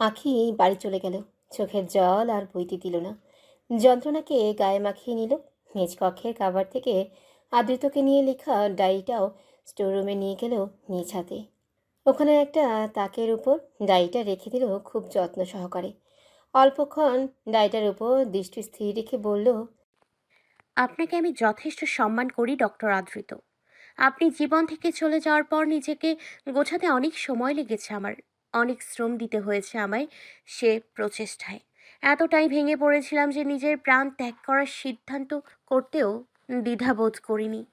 আখি বাড়ি চলে গেল। চোখের জল আর বইতে দিল না। যন্ত্রণাকে গায়ে মাখিয়ে নিল। মেজ কক্ষের কাবার থেকে আদৃতকে নিয়ে লেখা ডায়েরিটাও স্টোররুমে নিয়ে গেল নিজ হাতে। ওখানে একটা তাকের উপর ডায়েরিটা রেখে দিল খুব যত্ন সহকারে। অল্পক্ষণ ডায়েরিটার উপর দৃষ্টি স্থির রেখে বলল, আপনাকে আমি যথেষ্ট সম্মান করি, ডক্টর আদৃত। আপনি জীবন থেকে চলে যাওয়ার পর নিজেকে গোছাতে অনেক সময় লেগেছে আমার। অনেক শ্রম দিতে হয়েছে আমায় সে প্রচেষ্টায়। এতটাই ভেঙে পড়েছিলাম যে নিজের প্রাণ ত্যাগ করার সিদ্ধান্ত করতেও দ্বিধাবোধ করিনি।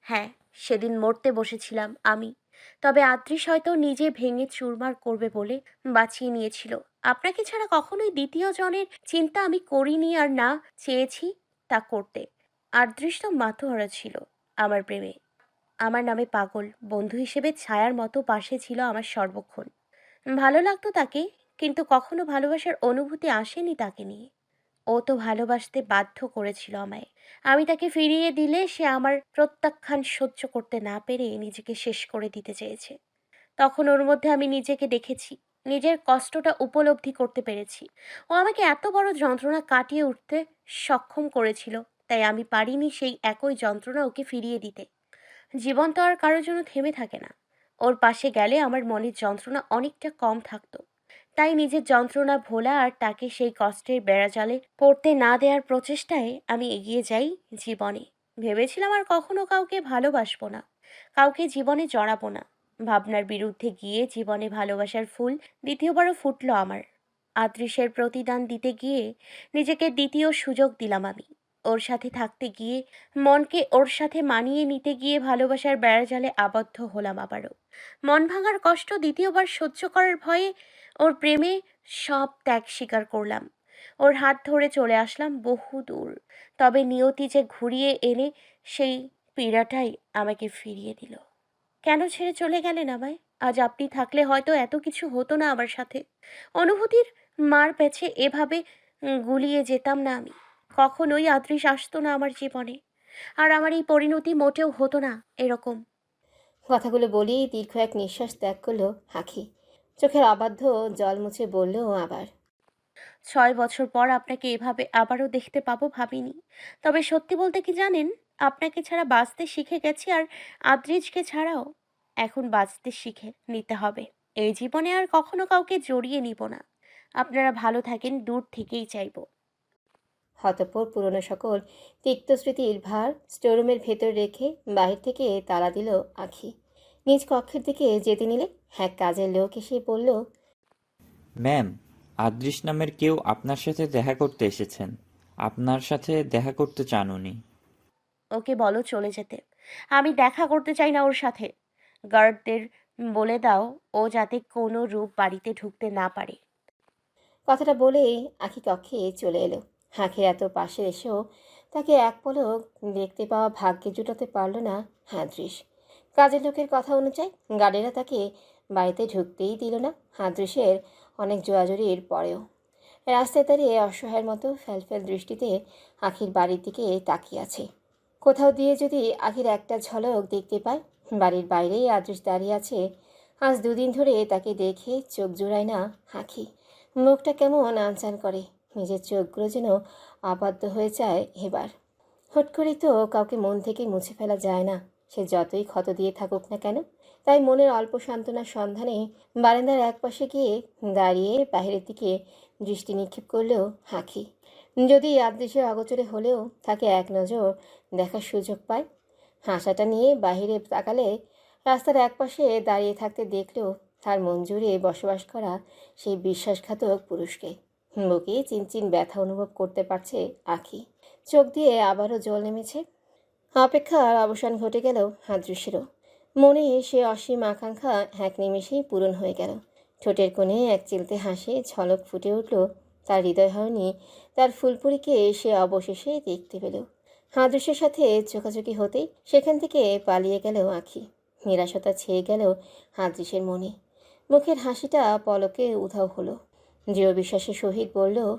হ্যাঁ সেদিন মরতে বসেছিলাম আমি, তবে আদৃশ হয়তো নিজে ভেঙে চুরমার করবে বলে বাঁচিয়ে নিয়েছিল। আপনাকে ছাড়া কখনোই দ্বিতীয় জনের চিন্তা আমি করিনি আর না চেয়েছি তা করতে। আদৃষ্ট মাতোহারা ছিল আমার প্রেমে। আমার নামে পাগল, বন্ধু হিসেবে ছায়ার মতো পাশে ছিল আমার সর্বক্ষণ। ভালো লাগতো তাকে, কিন্তু কখনো ভালোবাসার অনুভূতি আসেনি তাকে নিয়ে। ও তো ভালোবাসতে বাধ্য করেছিল আমায়। আমি তাকে ফিরিয়ে দিলে সে আমার প্রত্যাখ্যান সহ্য করতে না পেরে নিজেকে শেষ করে দিতে চেয়েছে। তখন ওর মধ্যে আমি নিজেকে দেখেছি, নিজের কষ্টটা উপলব্ধি করতে পেরেছি। ও আমাকে এত বড় যন্ত্রণা কাটিয়ে উঠতে সক্ষম করেছিল, তাই আমি পারিনি সেই একই যন্ত্রণা ওকে ফিরিয়ে দিতে। জীবন তো আর কারোর জন্য থেমে থাকে না। ওর পাশে গেলে আমার মনের যন্ত্রণা অনেকটা কম থাকতো। তাই নিজের যন্ত্রণা ভোলা আর তাকে সেই কষ্টের বেড়াজালে পড়তে না দেওয়ার প্রচেষ্টায় আমি এগিয়ে যাই জীবনে। ভেবেছিলাম আর কখনো কাউকে ভালোবাসবো না, কাউকে জীবনে জড়াবো না। ভাবনার বিরুদ্ধে গিয়ে জীবনে ভালোবাসার ফুল দ্বিতীয়বারও ফুটলো আমার। আদৃশের প্রতিদান দিতে গিয়ে নিজেকে দ্বিতীয় সুযোগ দিলাম আমি। ওর সাথে থাকতে গিয়ে, মনকে ওর সাথে মানিয়ে নিতে গিয়ে ভালোবাসার বেড়াজালে আবদ্ধ হলাম আবারও। মন ভাঙার কষ্ট দ্বিতীয়বার সহ্য করার ভয়ে ওর প্রেমে সব ত্যাগ স্বীকার করলাম। ওর হাত ধরে চলে আসলাম বহু দূর, তবে নিয়তি যে ঘুরিয়ে এনে সেই পীড়াটাই আমাকে ফিরিয়ে দিল। কেন ছেড়ে চলে গেলেন আমায়? আজ আপনি থাকলে হয়তো এত কিছু হতো না আমার সাথে। অনুভূতির মার পেছে এভাবে গুলিয়ে যেতাম না আমি। কখনোই আদৃশ আসতো না আমার জীবনে। আর আমার এই পরিণতি মোটেও হতো না এরকম। কথাগুলো বলেই দীর্ঘ এক নিঃশ্বাস ত্যাগ করল হাঁকি। চোখের অবাধ্য জল মুছে বলল আবার ছয় বছর পর আপনাকে এভাবে আবারও দেখতে পাবো ভাবিনি। তবে সত্যি বলতে কি জানেন আপনাকে ছাড়া বাঁচতে শিখে গেছি আর আদ্রিজকে ছাড়াও এখন বাঁচতে শিখে নিতে হবে। এই জীবনে আর কখনো কাউকে জড়িয়ে নিব না। আপনারা ভালো থাকেন দূর থেকেই চাইব। হতপর পুরনো সকল তিক্ত স্মৃতির ভার স্টোররুমের ভেতর রেখে বাহির থেকে তালা দিল আখি। নিজ কক্ষের দিকে যেতে নিলে এক কাজের লোক এসে বলল ম্যাম আদৃশ নামের কেউ আপনার সাথে দেখা করতে এসেছেন। আপনার সাথে দেখা করতে চান উনি। ওকে বলো চলে যেতে। আমি দেখা করতে চাই না ওর সাথে। গার্ডদের বলে দাও ও যাতে কোনো রূপ বাড়িতে ঢুকতে না পারে। কথাটা বলেই আখি কক্ষে চলে এলো। আখির এত পাশে এসেও তাকে এক পলক দেখতে পাওয়া ভাগ্যে জুটাতে পারল না হাদৃশ। কাজের লোকের কথা অনুযায়ী গার্ডেরা তাকে বাড়িতে ঢুকতেই দিল না হাদৃশের অনেক জোয়াজুরির পরেও। রাস্তায় দাঁড়িয়ে অসহায়ের মতো ফ্যালফ্যাল দৃষ্টিতে আখির বাড়ির দিকে তাকিয়ে আছে। কোথাও দিয়ে যদি আখির একটা ঝলক দেখতে পায়, বাড়ির বাইরেই আদৃশ দাঁড়িয়ে আছে। আজ দুদিন ধরে তাকে দেখে চোখ জোড়ায় না আখি। মুখটা কেমন আনচান করে। নিজের চোখগুলো যেন আবদ্ধ হয়ে যায় এবার। হুট করেই তো কাউকে মন থেকে মুছে ফেলা যায় না। সে যতই ক্ষত দিয়ে থাকুক না কেন, তাই মনের অল্প সান্ত্বনার সন্ধানে বারান্দার একপাশে গিয়ে দাঁড়িয়ে বাইরের দিকে দৃষ্টি নিক্ষেপ করলেও হাঁকি। যদি আদৃশ্যের অগোচরে হলেও তাকে এক নজর দেখার সুযোগ পায়। হাসাটা নিয়ে বাহিরে তাকালে রাস্তার একপাশে দাঁড়িয়ে থাকতে দেখলেও তার জুড়ে বসবাস করা সেই বিশ্বাসঘাতক পুরুষকে বুকে চিনচিন ব্যথা অনুভব করতে পারছে আখি। চোখ দিয়ে আবারও জল নেমেছে। অপেক্ষার অবসান ঘটে গেল হাদৃশ্যেরও। মনে সে অসীম আকাঙ্ক্ষা এক নিমেষেই পূরণ হয়ে গেল। ঠোঁটের কোণে এক চিলতে হাসি, ঝলক ফুটে উঠল। তার হৃদয় হয়নি, তার ফুলপুরিকে সে অবশেষে দেখতে পেল। হাদৃশ্যের সাথে চোখাচোখি হতেই সেখান থেকে পালিয়ে গেল আখি। নিরাশতা ছেয়ে গেল হাদৃশের মনে। মুখের হাসিটা পলকে উধাও হলো। দৃঢ় বিশ্বাসের সহিত বলল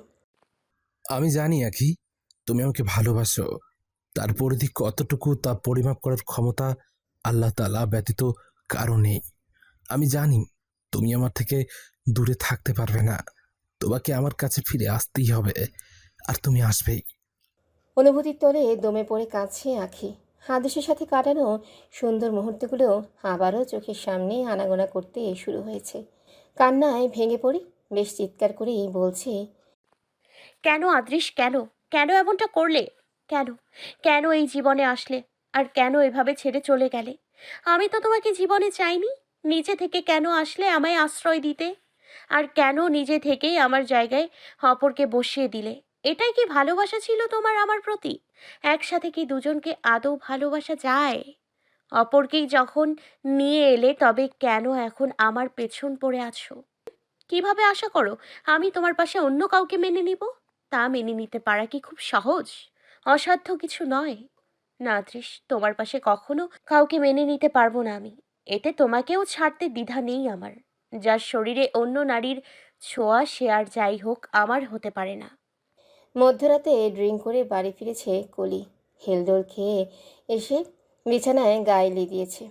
আমি জানি আখি তুমি আমাকে ভালোবাসো। তার পরিধি কতটুকু তা পরিমাপ করার ক্ষমতা আল্লাহ তালা ব্যতীত কারও নেই। আমি জানি তুমি আমার থেকে দূরে থাকতে পারবে না। তোমাকে আমার কাছে ফিরে আসতেই হবে আর তুমি আসবেই। অনুভূতির তলে দমে পড়ে কাঁদছে আঁখি। হাদিসের সাথে কাটানো সুন্দর মুহূর্তগুলো আবারও চোখের সামনে আনাগোনা করতে শুরু হয়েছে। কান্নায় ভেঙে পড়ি বেশ চিৎকার করেই বলছে, কেন আদৃশ কেন? কেন এমনটা করলে? কেন? কেন এই জীবনে আসলে? আর কেন এভাবে ছেড়ে চলে গেলে? আমি তো তোমাকে জীবনে চাইনি। নিজে থেকে কেন আসলে আমায় আশ্রয় দিতে? আর কেন নিজে থেকেই আমার জায়গায় অপরকে বসিয়ে দিলে? এটাই কি ভালোবাসা ছিল তোমার আমার প্রতি? একসাথে কি দুজনকে আদৌ ভালোবাসা যায়? অপরকেই যখন নিয়ে এলে তবে কেন এখন আমার পেছন পড়ে আছো? কীভাবে আশা করো? আমি তোমার পাশে অন্য কাউকে মেনে নিব? তা মেনে নিতে পারা কি খুব সহজ? অসাধ্য কিছু নয়। না, ত্রিশ, তোমার পাশে কখনো কাউকে মেনে নিতে পারব না আমি। এতে তোমাকেও ছাড়তে দ্বিধা নেই আমার। যার শরীরে অন্য নারীর ছোঁয়া, সে আর যাই হোক, আমার হতে পারে না। মধ্যরাতে ড্রিঙ্ক করে বাড়ি ফিরেছে কলি। হেলদোল খেয়ে এসে বিছানায় গায়ে দিয়েছে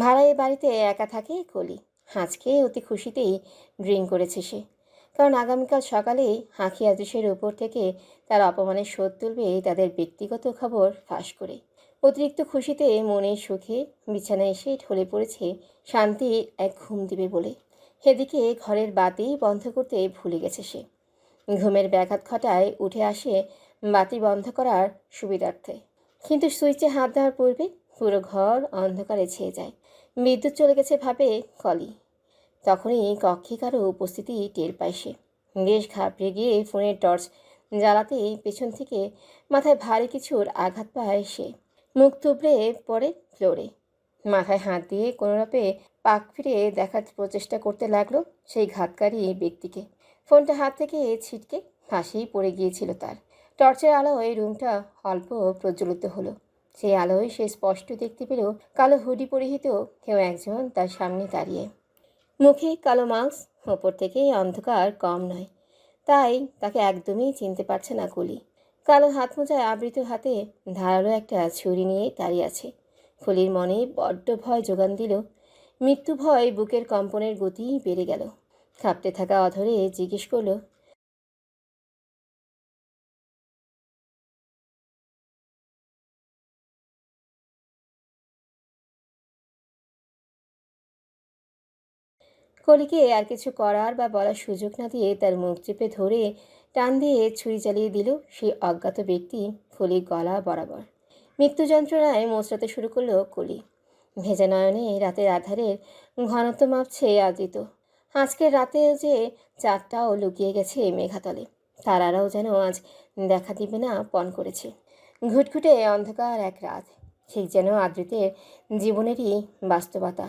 ভাড়ায় বাড়িতে একা থাকে কলি। আজকে অতি খুশিতেই ড্রিঙ্ক করেছে সে। কারণ আগামীকাল সকালেই হাঁকি আদেশের উপর থেকে তার অপমানের শোধ তুলবে তাদের ব্যক্তিগত খবর ফাঁস করে। অতিরিক্ত খুশিতে মনে সুখে বিছানায় এসে ঢলে পড়েছে শান্তি এক ঘুম দিবে বলে। সেদিকে ঘরের বাতি বন্ধ করতে ভুলে গেছে সে। ঘুমের ব্যাঘাত ঘটায় উঠে আসে বাতি বন্ধ করার সুবিধার্থে। কিন্তু সুইচে হাত দেওয়ার পূর্বে পুরো ঘর অন্ধকারে ছেয়ে যায়। বিদ্যুৎ চলে গেছে ভাবে কলি তখনই কক্ষে কারও উপস্থিতি টের পায় সে। বেশ ঘাবড়ে গিয়ে ফোনের টর্চ জ্বালাতেই পেছন থেকে মাথায় ভারী কিছুর আঘাত পায় সে। মুখ থুবড়ে পড়ে ফ্লোরে। মাথায় হাত দিয়ে কোনোরূপে পাক ফিরে দেখার প্রচেষ্টা করতে লাগল সেই ঘাতকারী ব্যক্তিকে। ফোনটা হাত থেকে ছিটকে ফাঁসেই পড়ে গিয়েছিল তার। টর্চের আলোয় রুমটা অল্প প্রজ্বলিত হলো। সেই আলোয় সে স্পষ্ট দেখতে পেল কালো হুডি পরিহিত কেউ একজন তার সামনে দাঁড়িয়ে। মুখে কালো মাস্ক, ওপর থেকে অন্ধকার, কম নয়। তাই তাকে একদমই চিনতে পারছে না কুলি। কালো হাত মোজায় আবৃত হাতে ধারালো একটা ছুরি নিয়ে দাঁড়িয়ে আছে। কুলির মনে বড্ড ভয় যোগান দিল। মৃত্যু ভয় বুকের কম্পনের গতি বেড়ে গেল। কাঁপতে থাকা অধরে জিজ্ঞেস করল কলিকে আর কিছু করার বা বলার সুযোগ না দিয়ে তার মুখ চেপে ধরে টান দিয়ে ছুরি চালিয়ে দিল সেই অজ্ঞাত ব্যক্তি কলির গলা বরাবর। মৃত্যু যন্ত্রণায় মোচড়াতে শুরু করল কলি। ভেজা নয়নে রাতের আধারের ঘনত্ব মাপছে আদিত আজকের রাতে যে চাঁদটাও লুকিয়ে গেছে মেঘাতলে তারারাও যেন আজ দেখা দিবে না পণ করেছে। ঘুটঘুটে অন্ধকার এক রাত, ঠিক যেন আদৃতের জীবনেরই বাস্তবতা।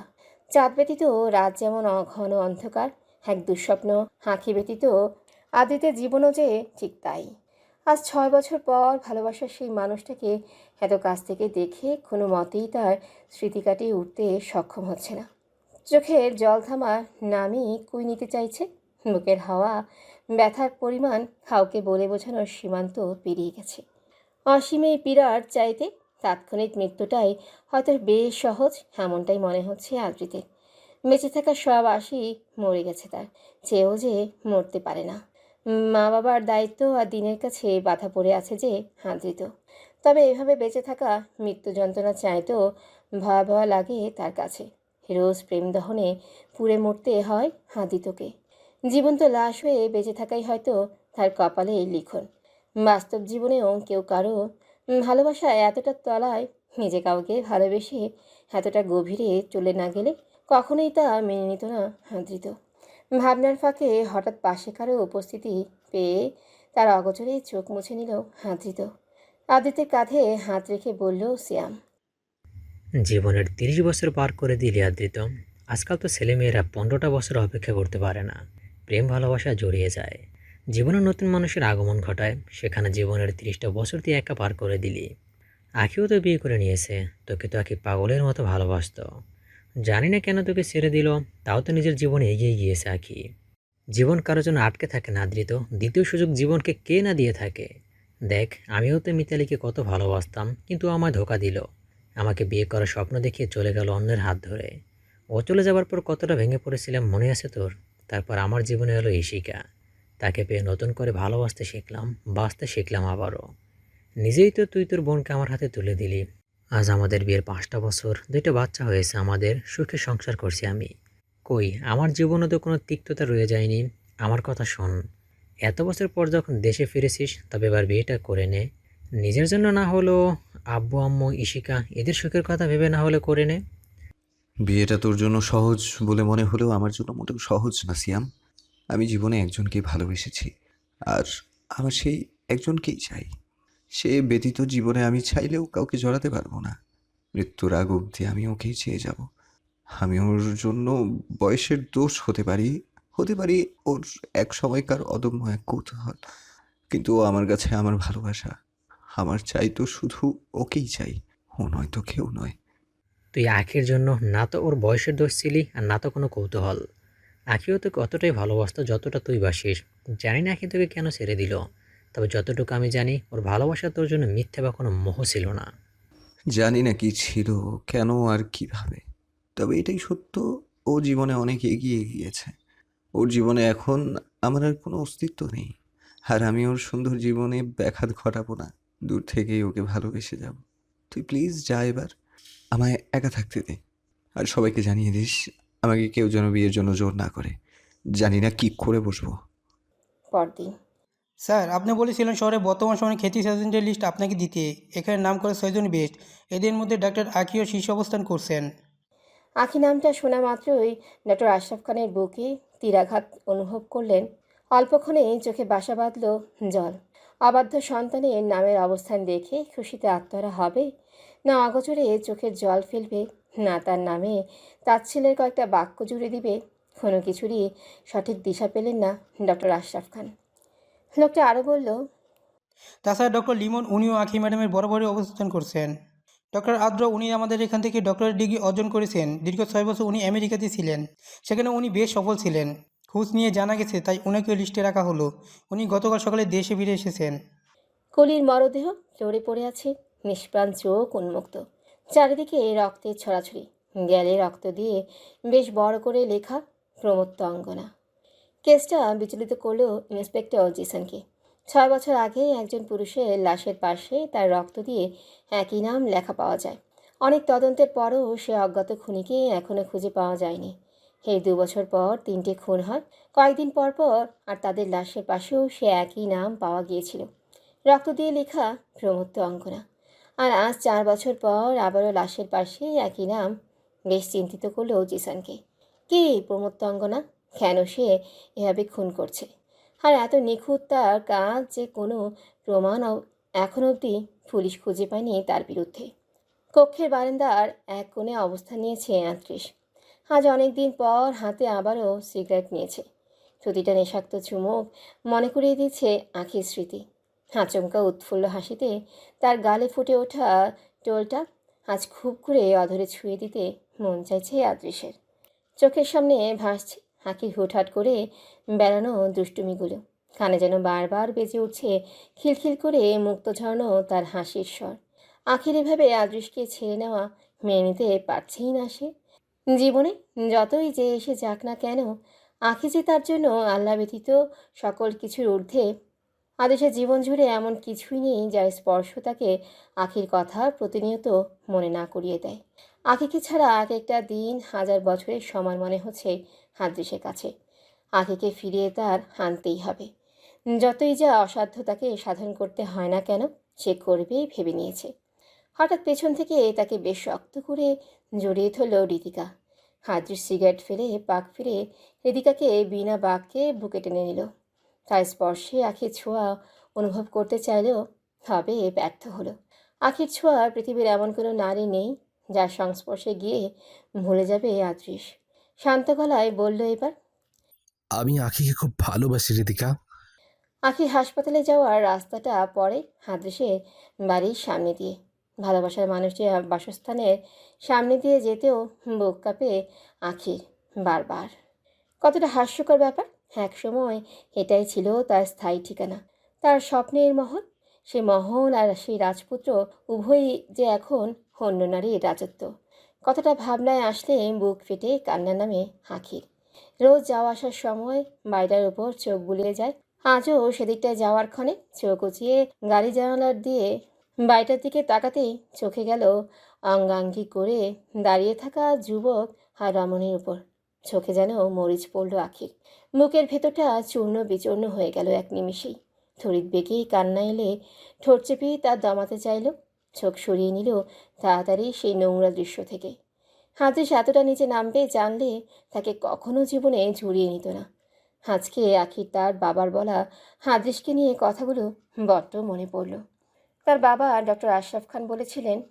চাঁদ ব্যতীত রাত যেমন ঘন অন্ধকার, এক দুঃস্বপ্ন হাঁকি ব্যতীত আদিতের জীবনও যে ঠিক তাই। আজ ছয় বছর পর ভালোবাসার সেই মানুষটাকে এত কাছ থেকে দেখে কোনো মতেই তার স্মৃতি কাটিয়ে উঠতে সক্ষম হচ্ছে না। চোখের জল থামা নামই কুই নিতে চাইছে, বুকের হাওয়া ব্যথার পরিমাণ কাউকে বলে বোঝানোর সীমান্ত পেরিয়ে গেছে। অসীমে পীড়ার চাইতে তাৎক্ষণিক মৃত্যুটাই হয়তো বেশ সহজ, এমনটাই মনে হচ্ছে আদ্রিতের বেঁচে থাকা সব আশি মরে গেছে তার, চেয়েও যে মরতে পারে না। মা বাবার দায়িত্ব আর দিনের কাছে বাধা পড়ে আছে যে আদ্রিত তবে এভাবে বেঁচে থাকা মৃত্যু যন্ত্রণা চাইতেও ভয়াবহ লাগে তার কাছে। রোজ প্রেম দহনে পুড়ে মরতে হয় হাদিতকে জীবন্ত লাশ হয়ে বেঁচে থাকাই হয়তো তার কপালে লিখন। বাস্তব জীবনেও কেউ কারও ভালোবাসায় এতটা তলায় নিজে কাউকে ভালোবেসে এতটা গভীরে চলে না গেলে কখনোই তা মেনে নিত না হাদ্রিত ভাবনার ফাঁকে হঠাৎ পাশে কারও উপস্থিতি পেয়ে তার অগোচরে চোখ মুছে নিল হাদ্রিত আদিত্যের কাঁধে হাত রেখে বলল, শ্যাম। জীবনের তিরিশ বছর পার করে দিলি আদৃত আজকাল তো ছেলেমেয়েরা পনেরোটা বছর অপেক্ষা করতে পারে না। প্রেম ভালোবাসা জড়িয়ে যায়। জীবনের নতুন মানুষের আগমন ঘটায়, সেখানে জীবনের তিরিশটা বছর দিয়ে একা পার করে দিলি। আখিও তো বিয়ে করে নিয়েছে, তোকে তো আখি পাগলের মতো ভালোবাসতো। জানি না কেন তোকে ছেড়ে দিল, তাও তো নিজের জীবনে এগিয়ে গিয়েছে আখি। জীবন কারোর জন্য আটকে থাকে না দৃত দ্বিতীয় সুযোগ জীবনকে কে না দিয়ে থাকে? দেখ, আমিও তো মিতালিকে কত ভালোবাসতাম, কিন্তু আমায় ধোকা দিল। আমাকে বিয়ে করার স্বপ্ন দেখিয়ে চলে গেল অন্যের হাত ধরে। ও চলে যাবার পর কতটা ভেঙে পড়েছিলাম মনে আছে তোর? তারপর আমার জীবনে এলো ইশিকা তাকে পেয়ে নতুন করে ভালোবাসতে শিখলাম, বাঁচতে শিখলাম আবারও। নিজেই তো তুই তোর বোনকে আমার হাতে তুলে দিলি। আজ আমাদের বিয়ের পাঁচটা বছর, দুইটা বাচ্চা হয়েছে আমাদের, সুখে সংসার করছি আমি। কই, আমার জীবনে তো কোনো তিক্ততা রয়ে যায়নি। আমার কথা শোন, এত বছর পর যখন দেশে ফিরেছিস, তবে এবার বিয়েটা করে নে। নিজের জন্য না হলেও আব্বু, আম্মু ইশিকা এদের সুখের কথা ভেবে না হলে করে নে। বিয়েটা তোর জন্য সহজ বলে মনে হলেও আমার জন্য মোটেও সহজ না, সিয়াম। আমি জীবনে একজনকেই ভালোবেসেছি। আর আমার সেই একজনকেই চাই। সে ব্যতীত জীবনে আমি চাইলেও কাউকে জড়াতে পারব না। মৃত্যুর আগ অবধি আমি ওকেই চেয়ে যাব। আমি ওর জন্য বয়সের দোষ হতে পারি হতে পারি ওর এক সময়কার অদম্য এক কৌতূহল। কিন্তু আমার কাছে আমার ভালোবাসা। আমার চাই তো শুধু ওকেই চাই। ও নয় তো কেউ নয়। তুই আখির জন্য না তো ওর বয়সের দোষ ছিলি আর না তো কোনো কৌতূহল। আখিও তোকে অতটাই ভালোবাসতো যতটা তুই বাসিস। জানি না আখি তোকে কেন ছেড়ে দিল। তবে যতটুকু আমি জানি, ওর ভালোবাসা তোর জন্য মিথ্যে বা কোনো মোহ ছিল না। জানি না কি ছিল, কেন আর কীভাবে। তবে এটাই সত্য, ও জীবনে অনেক এগিয়ে গিয়েছে। ওর জীবনে এখন আমার আর কোনো অস্তিত্ব নেই। আর আমি ওর সুন্দর জীবনে ব্যাঘাত ঘটাবো না। দূর থেকেই ওকে ভালোবেসে যাব। তুই প্লিজ যা এবার। আমায় একা থাকতে দে। আর সবাইকে জানিয়ে দিস আমাকে কেউ যেন বিয়ের জন্য জোর না করে। জানি না কি করে বসবো। পরদিন স্যার আপনি বলেছিলেন শহরে বর্তমান সময়ে খ্যাতি সার্জেন্টের লিস্ট আপনাকে দিতে। এখানে নাম করে ছয়জন বেস্ট। এদের মধ্যে ডাক্তার আকিও শীর্ষ অবস্থান করছেন। আখি নামটা শোনা মাত্রই ডক্টর আশরাফ খানের বুকে তীরাঘাত অনুভব করলেন। অল্পক্ষণে চোখে বাসা বাঁধল জল। অবাধ্য সন্তানের নামের অবস্থান দেখে খুশিতে আত্মহারা হবে। না অগচরে চোখের জল ফেলবে না তার নামে তাচ্ছিলের কয়েকটা বাক্য জুড়ে দিবে কোনো কিছুরই সঠিক দিশা পেলেন না ডক্টর আশরাফ খান। লোকটা আরও বলল তাছাড়া ডক্টর লিমন উনিও আখি ম্যাডামের বরাবরই অবস্থান করছেন। ডক্টর আদ্র উনি আমাদের এখান থেকে ডক্টরেট ডিগ্রি অর্জন করেছেন। দীর্ঘ ছয় বছর উনি আমেরিকাতে ছিলেন। সেখানে উনি বেশ সফল ছিলেন। খোঁজ নিয়ে জানা গেছে তাই ওনাকেও লিস্টে রাখা হলো। উনি গতকাল সকালে দেশে ফিরে এসেছেন। কলির মরদেহ লড়ে পড়ে আছে নিষ্প্রাণ চোখ উন্মুক্ত। চারিদিকে রক্তের ছড়াছড়ি। গেলে রক্ত দিয়ে বেশ বড় করে লেখা প্রমত্ত অঙ্গনা কেসটা বিচলিত করল ইন্সপেক্টর জিসানকে। ছয় বছর আগে একজন পুরুষের লাশের পাশে তার রক্ত দিয়ে একই নাম লেখা পাওয়া যায়। অনেক তদন্তের পরও সে অজ্ঞাত খুনিকে এখনও খুঁজে পাওয়া যায়নি। এই দু বছর পর তিনটে খুন হয়। কয়েকদিন পর পর আর তাদের লাশের পাশেও সে একই নাম পাওয়া গিয়েছিল। রক্ত দিয়ে লেখা প্রমত্ত অঙ্কনা আর আজ চার বছর পর আবারও লাশের পাশে একই নাম। বেশ চিন্তিত করল জিসানকে। কে প্রমত্ত অঙ্গনা? কেন সে এভাবে খুন করছে? আর এত নিখুঁত তার কাজ যে কোনো প্রমাণ এখন অবধি পুলিশ খুঁজে পায়নি তার বিরুদ্ধে। কক্ষের বারান্দার এক কোণে অবস্থান নিয়েছে আত্রিশ আজ অনেক দিন পর হাতে আবারও সিগারেট নিয়েছে। প্রতিটা নেশাক্ত চুমুক মনে করিয়ে দিচ্ছে আখির স্মৃতি। আচমকা উৎফুল্ল হাসিতে তার গালে ফুটে ওঠা টোলটা আজ খুব করে অধরে ছুঁয়ে দিতে মন চাইছে আদৃশের চোখের সামনে ভাসছে আঁকির হুটহাট করে বেড়ানো দুষ্টুমিগুলো। কানে যেন বারবার বেজে উঠছে খিলখিল করে মুক্ত ঝরানো তার হাসির স্বর। আখির এভাবে আদৃশকে ছেড়ে নেওয়া মেনে নিতে পারছেই না সে। জীবনে যতই যে এসে যাক না কেন, আখি যে তার জন্য আল্লাহ ব্যতীত সকল কিছুর ঊর্ধ্বে আদেশের জীবন জুড়ে এমন কিছুই নেই যার স্পর্শ তাকে আখির কথা প্রতিনিয়ত মনে না করিয়ে দেয়। আখিকে ছাড়া এক একটা দিন, হাজার বছরের সমান মনে হচ্ছে হাদৃশের কাছে। আখিকে ফিরিয়ে তার আনতেই হবে। যতই যা অসাধ্য তাকে সাধন করতে হয় না কেন, সে করবেই ভেবে নিয়েছে। হঠাৎ পেছন থেকে তাকে বেশ শক্ত করে জড়িয়ে ধরল ঋতিকা হাদৃশ সিগারেট ফেলে, পাক ফিরে ঋতিকাকে বিনা বাক্যে বুকে টেনে নিল। তার স্পর্শে আখির ছোঁয়া অনুভব করতে চাইলেও তবে ব্যর্থ হলো। আখির ছোঁয়া পৃথিবীর এমন কোনো নারী নেই যার সংস্পর্শে গিয়ে ভুলে যাবে এই আদৃশ। শান্ত গলায় বলল এবার আমি আখিকে খুব ভালোবাসি রিতিকা আখির হাসপাতালে যাওয়ার রাস্তাটা পরে হাদৃশের বাড়ির সামনে দিয়ে। ভালোবাসার মানুষের বাসস্থানের সামনে দিয়ে যেতেও বুক কাঁপে আখির বারবার। কতটা হাস্যকর ব্যাপার। এক সময় এটাই ছিল তার স্থায়ী ঠিকানা। তার স্বপ্নের মহল। সে মহল আর সেই রাজপুত্র উভয়ই যে এখন অন্য নারীর রাজত্ব। কথাটা ভাবনায় আসলে বুক ফেটে কান্না নামে আখির। রোজ যাওয়া আসার সময় বাইরের উপর চোখ বুলিয়ে যায়। আজও সেদিকটায় যাওয়ার ক্ষণে চোখ উঁচিয়ে গাড়ি জানালার দিয়ে বাড়িটার দিকে তাকাতেই চোখে গেল অঙ্গাঙ্গি করে দাঁড়িয়ে থাকা যুবক আর রমণীর উপর। চোখে যেন মরিচ পড়ল আখির। মুখের ভেতরটা চূর্ণ বিচূর্ণ হয়ে গেল এক নিমিষেই। থরিত বেগেই কান্না এলে ঠোঁট চেপেই তার দমাতে চাইল। চোখ সরিয়ে নিল তাড়াতাড়ি সেই নোংরা দৃশ্য থেকে। হাদিস এতটা নিচে নামবে জানলে তাকে কখনো জীবনে ঝুড়িয়ে নিত না। আজকে আখির তার বাবার বলা হাদিসকে নিয়ে কথাগুলো বড্ড মনে পড়ল। তার বাবা ডক্টর আশরাফ খান বলেছিলেন